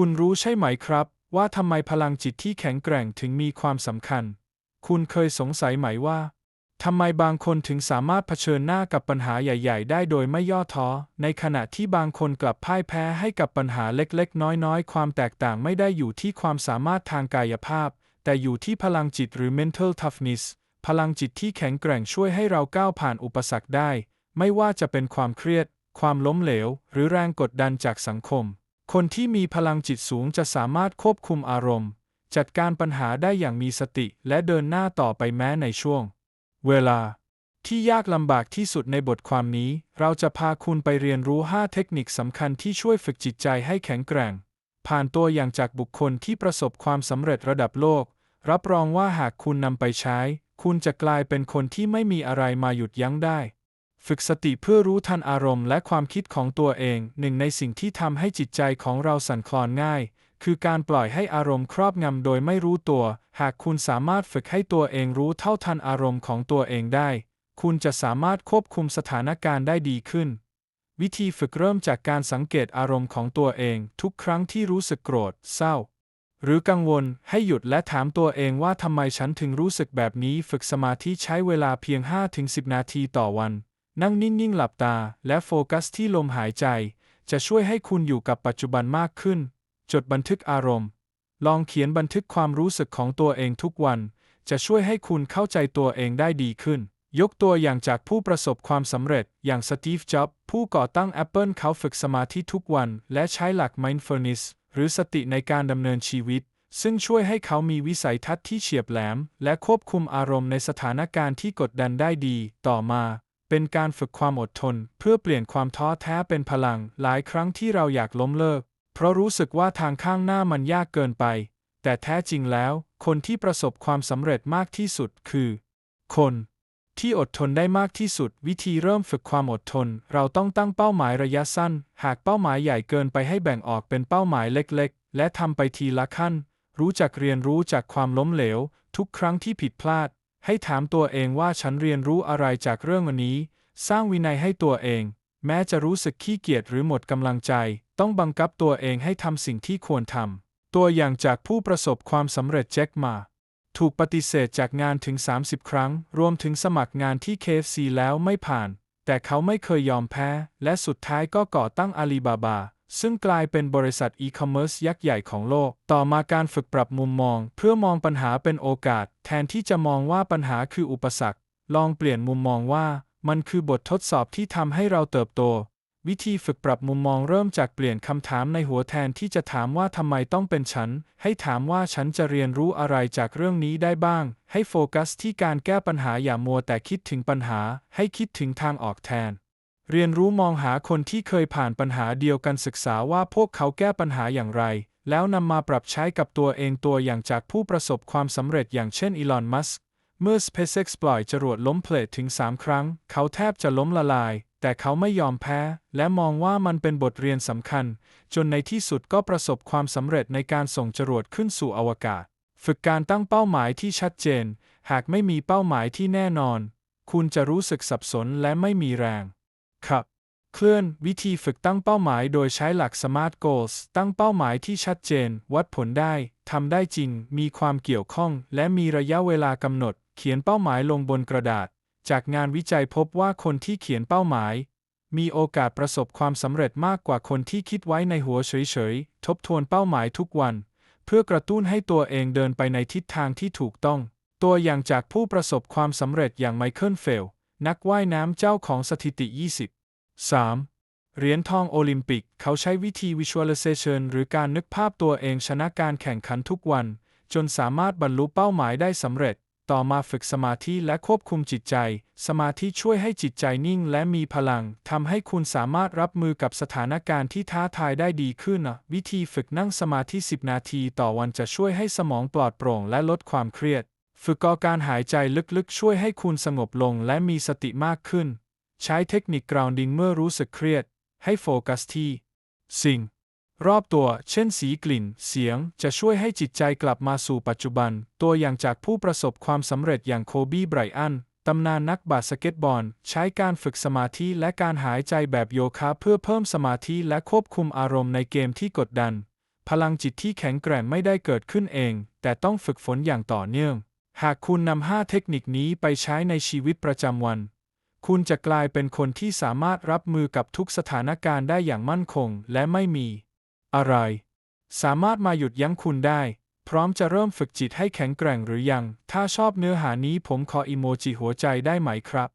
คุณรู้ใช่ไหมครับ ว่าทำไมพลังจิตที่แข็งแกร่งถึงมีความสำคัญ คุณเคยสงสัยไหมว่าทำไมบางคนถึงสามารถเผชิญหน้ากับปัญหาใหญ่ ๆ ได้โดยไม่ย่อท้อ ในขณะที่บางคนกลับพ่ายแพ้ให้กับปัญหาเล็กๆ น้อยๆ ความแตกต่างไม่ได้อยู่ที่ความสามารถทางกายภาพ แต่อยู่ที่พลังจิตหรือ mental toughness พลังจิตที่แข็งแกร่งช่วยให้เราก้าวผ่านอุปสรรคได้ ไม่ว่าจะเป็นความเครียด ความล้มเหลว หรือแรงกดดันจากสังคม คนที่มีพลังจิตสูงจะสามารถควบคุมอารมณ์ จัดการปัญหาได้อย่างมีสติและเดินหน้าต่อไปแม้ในช่วง เวลา ที่ยากลำบากที่สุดในบทความนี้ เราจะพาคุณไปเรียนรู้ 5 เทคนิคสำคัญที่ช่วยฝึกจิตใจให้แข็งแกร่ง ผ่านตัวอย่างจากบุคคลที่ประสบความสำเร็จระดับโลก รับรองว่าหากคุณนำไปใช้ คุณจะกลายเป็นคนที่ไม่มีอะไรมาหยุดยั้งได้ ฝึกสติเพื่อรู้ทันอารมณ์และความคิดของตัวเอง หนึ่งในสิ่งที่ทำให้จิตใจของเราสั่นคลอนง่าย คือการปล่อยให้อารมณ์ครอบงำโดยไม่รู้ตัว หากคุณสามารถฝึกให้ตัวเองรู้เท่าทันอารมณ์ของตัวเองได้ คุณจะสามารถควบคุมสถานการณ์ได้ดีขึ้น วิธีฝึกเริ่มจากการสังเกตอารมณ์ของตัวเอง ทุกครั้งที่รู้สึกโกรธ เศร้า หรือกังวล ให้หยุดและถามตัวเองว่าทำไมฉันถึงรู้สึกแบบนี้ ฝึกสมาธิใช้เวลาเพียง 5-10 นาทีต่อวัน นั่งนิ่งๆหลับตาและโฟกัสที่ลมหายใจ จะช่วยให้คุณอยู่กับปัจจุบันมากขึ้น จดบันทึกอารมณ์ ลองเขียนบันทึกความรู้สึกของตัวเองทุกวัน จะช่วยให้คุณเข้าใจตัวเองได้ดีขึ้น ยกตัวอย่างจากผู้ประสบความสำเร็จอย่างสตีฟ จ็อบส์ผู้ก่อตั้ง Apple เขาฝึกสมาธิทุกวัน และใช้หลัก mindfulness หรือสติในการดำเนินชีวิต ซึ่งช่วยให้เขามีวิสัยทัศน์ที่เฉียบแหลม และควบคุมอารมณ์ในสถานการณ์ที่กดดันได้ดี ต่อมา เป็นการฝึกความอดทน เพื่อเปลี่ยนความท้อแท้เป็นพลัง หลายครั้งที่เราอยากล้มเลิก เพราะรู้สึกว่าทางข้างหน้ามันยากเกินไป แต่แท้จริงแล้ว คนที่ประสบความสำเร็จมากที่สุดคือ คน ที่อดทนได้มากที่สุด วิธีเริ่มฝึกความอดทน เราต้องตั้งเป้าหมายระยะสั้น หากเป้าหมายใหญ่เกินไปให้แบ่งออกเป็นเป้าหมายเล็ก ๆ และทำไปทีละขั้น รู้จักเรียนรู้จากความล้มเหลว ทุกครั้งที่ผิดพลาด ให้ถามตัวเองว่าฉันเรียนรู้อะไรจากเรื่องวันนี้ สร้างวินัยให้ตัวเอง แม้จะรู้สึกขี้เกียจหรือหมดกำลังใจ ต้องบังคับตัวเองให้ทำสิ่งที่ควรทำ ตัวอย่างจากผู้ประสบความสำเร็จแจ็คมา ถูกปฏิเสธจากงานถึง 30 ครั้ง รวมถึงสมัครงานที่ KFC แล้วไม่ผ่าน แต่เขาไม่เคยยอมแพ้ และสุดท้ายก็ก่อตั้งอาลีบาบา ซึ่งกลายเป็นบริษัทอีคอมเมิร์ซยักษ์ใหญ่ของโลก ต่อมาการฝึกปรับมุมมอง เพื่อมองปัญหาเป็นโอกาส แทนที่จะมองว่าปัญหาคืออุปสรรค ลองเปลี่ยนมุมมองว่า มันคือบททดสอบที่ทำให้เราเติบโต วิธีฝึกปรับมุมมองเริ่มจากเปลี่ยนคำถามในหัวแทนที่จะถามว่าทำไมต้องเป็นฉัน ให้ถามว่าฉันจะเรียนรู้อะไรจากเรื่องนี้ได้บ้าง ให้โฟกัสที่การแก้ปัญหาอย่ามัวแต่คิดถึงปัญหา ให้คิดถึงทางออกแทน เรียนรู้มองหาคนที่เคยผ่านปัญหาเดียวกันศึกษาว่าพวกเขาแก้ปัญหาอย่างไร แล้วนำมาปรับใช้กับตัวเองตัวอย่างจากผู้ประสบความสำเร็จอย่างเช่นอีลอน มัสก์เมื่อ SpaceX ปล่อยจรวดล้มเพลทถึง 3 ครั้ง เขาแทบจะล้มละลาย แต่เขาไม่ยอมแพ้ และมองว่ามันเป็นบทเรียนสำคัญ จนในที่สุดก็ประสบความสำเร็จในการส่งจรวดขึ้นสู่อวกาศ ฝึกการตั้งเป้าหมายที่ชัดเจน หากไม่มีเป้าหมายที่แน่นอน คุณจะรู้สึกสับสนและไม่มีแรง ครับ เคลื่อนวิธีฝึกตั้งเป้าหมายโดยใช้หลัก SMART Goals ตั้งเป้าหมายที่ชัดเจน วัดผลได้ทำได้จริง มีความเกี่ยวข้อง และมีระยะเวลากำหนด เขียนเป้าหมายลงบนกระดาษ จากงานวิจัยพบว่าคนที่เขียนเป้าหมาย มีโอกาสประสบความสำเร็จมากกว่าคนที่คิดไว้ในหัวเฉยๆ ทบทวนเป้าหมายทุกวัน เพื่อกระตุ้นให้ตัวเองเดินไปในทิศทางที่ถูกต้อง ตัวอย่างจากผู้ประสบความสำเร็จอย่างไมเคิลเฟล นักว่ายน้ำเจ้าของสถิติ 20 3. เหรียญทองโอลิมปิก เขาใช้วิธี visualization หรือการนึกภาพตัวเองชนะการแข่งขันทุกวัน จนสามารถบรรลุเป้าหมายได้สำเร็จ ต่อมาฝึกสมาธิและควบคุมจิตใจ สมาธิช่วยให้จิตใจนิ่งและมีพลังทำให้คุณสามารถรับมือกับสถานการณ์ที่ท้าทายได้ดีขึ้น วิธีฝึกนั่งสมาธิ 10 นาทีต่อวันจะช่วยให้สมองปลอดโปร่งและลดความเครียด ฝึกกอการหายใจลึกๆ ช่วยให้คุณสงบลงและมีสติมากขึ้น ใช้เทคนิค grounding เมื่อรู้สึกเครียด ให้โฟกัสที่ สิ่ง รอบตัว เช่นสีกลิ่น เสียง จะช่วยให้จิตใจกลับมาสู่ปัจจุบัน ตัวอย่างจากผู้ประสบความสำเร็จอย่างโคบีไบรอันตำนานนักบาสเกตบอล ใช้การฝึกสมาธิและการหายใจแบบโยคะเพื่อเพิ่มสมาธิและควบคุมอารมณ์ในเกมที่กดดัน พลังจิตที่แข็งแกร่งไม่ได้เกิดขึ้นเอง แต่ต้องฝึกฝนอย่างต่อเนื่อง หากคุณนำห้าเทคนิคนี้ไปใช้ในชีวิตประจำวัน คุณจะกลายเป็นคนที่สามารถรับมือกับทุกสถานการณ์ได้อย่างมั่นคง และไม่มี อะไร สามารถมาหยุดยั้งคุณได้ พร้อมจะเริ่มฝึกจิตให้แข็งแกร่งหรือยัง ถ้าชอบเนื้อหานี้ผมขออีโมจิหัวใจได้ไหมครับ